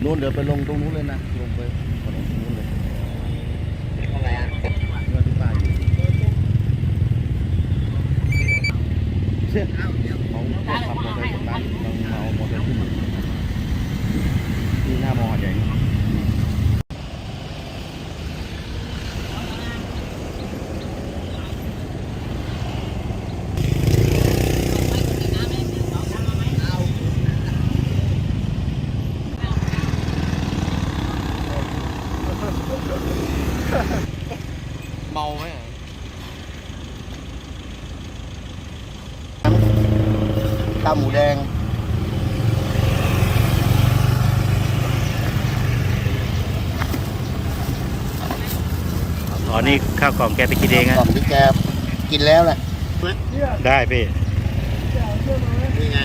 เดี๋ยวไปลงตรงนู้นเลยนะ ลงไปถนนตรงนู้นเลยอะไรอะเมื่อที่ป้าอยู่เชื่อเขาเขาขับมอเตอร์ไซค์จากร้านเราเอามอเตอร์ไซค์ขึ้นมาที่หน้ามอใหญ่ เมาไหมข้าวหมูแดง อ๋อ นี่ข้าวกล่องแกไปกินเองกอะล่องที่แกกินแล้วแหละ ได้พี่ นี่ไง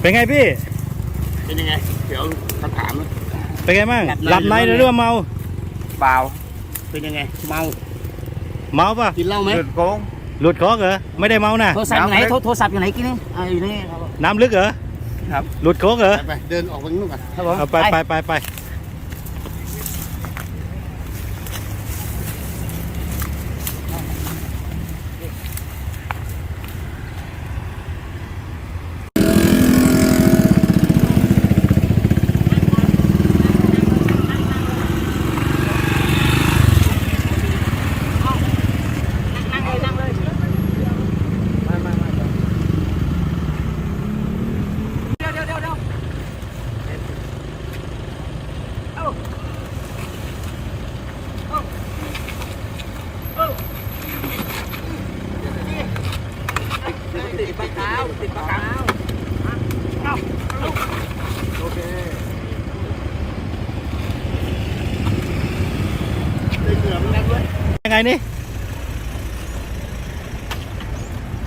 เป็นไงพี่ เป็นยังไง เดี๋ยวคำถามนะเป็นไงบ้างหหลัลับบในในหรือหรือว่าเมาเปล่าเป็นยังไง เมาเมาป่ะกินเหล้าไหมหยุดโกงหลุดคอเหรอไม่ได้เมานะโทรศัพท์อยู่ไหนโทรโทรศัพท์อยู่ไหนกินนี่อ่าอยู่นี่ครับน้ำลึกเหรอครับหลุดโค้งเหรอไปไปเดินออกไปนู่นก่อนครับผมเอาไปไปไปไป นั่งเลยนั่งเลยมามามาเดี๋ยวเดี๋ยวเดี๋ยวเดี๋ยวเดี๋ยวเอ้าเอ้าเอ้า ติดปากกาวติดปากกาวโอเคยังไงนี่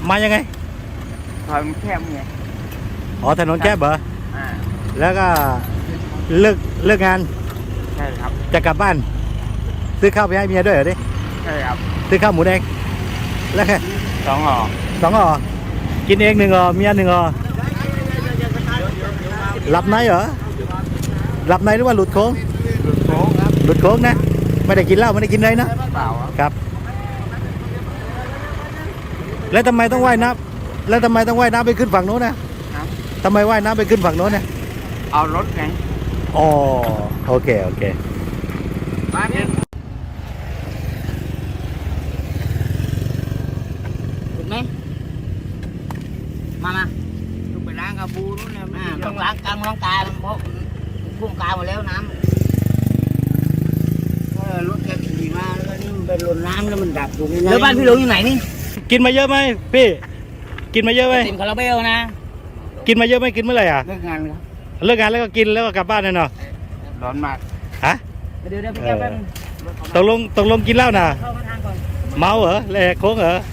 มายังไงซอยมันแคบไงอ๋อถนนแคบเหรออแล้วก็เลิกเลิกงานใช่ครับ จะกลับบ้าน ซื้อข้าวไปให้เมียด้วยเหรอดิใช่ครับ ซื้อข้าวหมูแดงแล้วไงสองห่อสองห่อ กินเองหนึ่งห่อเมียหนึ่งห่อหลับในเหรอหลับในหรือว่าหลุดโค้งหลุดโค้งครับหลุดโค้งนะไม่ได้กินเหล้าไม่ได้กินอะไรนะเปล่าครับครับแล้วทำไมต้องว่ายน้ำแล้วทำไมต้องว่ายน้ำไปขึ้นฝั่งโน้นนะทำไมว่ายน้ำไปขึ้นฝั่งโน้นนะเอารถไงอ๋อโอเคโอเคมาเนี่ยถูกไหมมามา ต้องไปล้างกระบูนู่นนะอ่าต้องล้างกลางล้างกายมันเพราะพุ่งกายหมดแล้วน้ำเออรถแกขี่มาแล้วก็นี่มันไปหล่นน้ำแล้วมันดับอยู่นี่นะแล้วบ้านพี่หลวงอยู่ไหนนี่กินมาเยอะไหมพี่ กินมาเยอะไหมติมคาราเบลนะ กินมาเยอะไหมกินเมื่อไหร่อะเลิกงานครับเลิกงานแล้วก็กินแล้วก็กลับบ้านเลยเนาะร้อนมากฮะเดี๋ยวเดี๋ยวพี่แก้วแป๊บนึงตกลงตกลงกินเหล้าน่ะเข้ามาทางก่อนเมาเหรอแหลกโค้งเหรอเ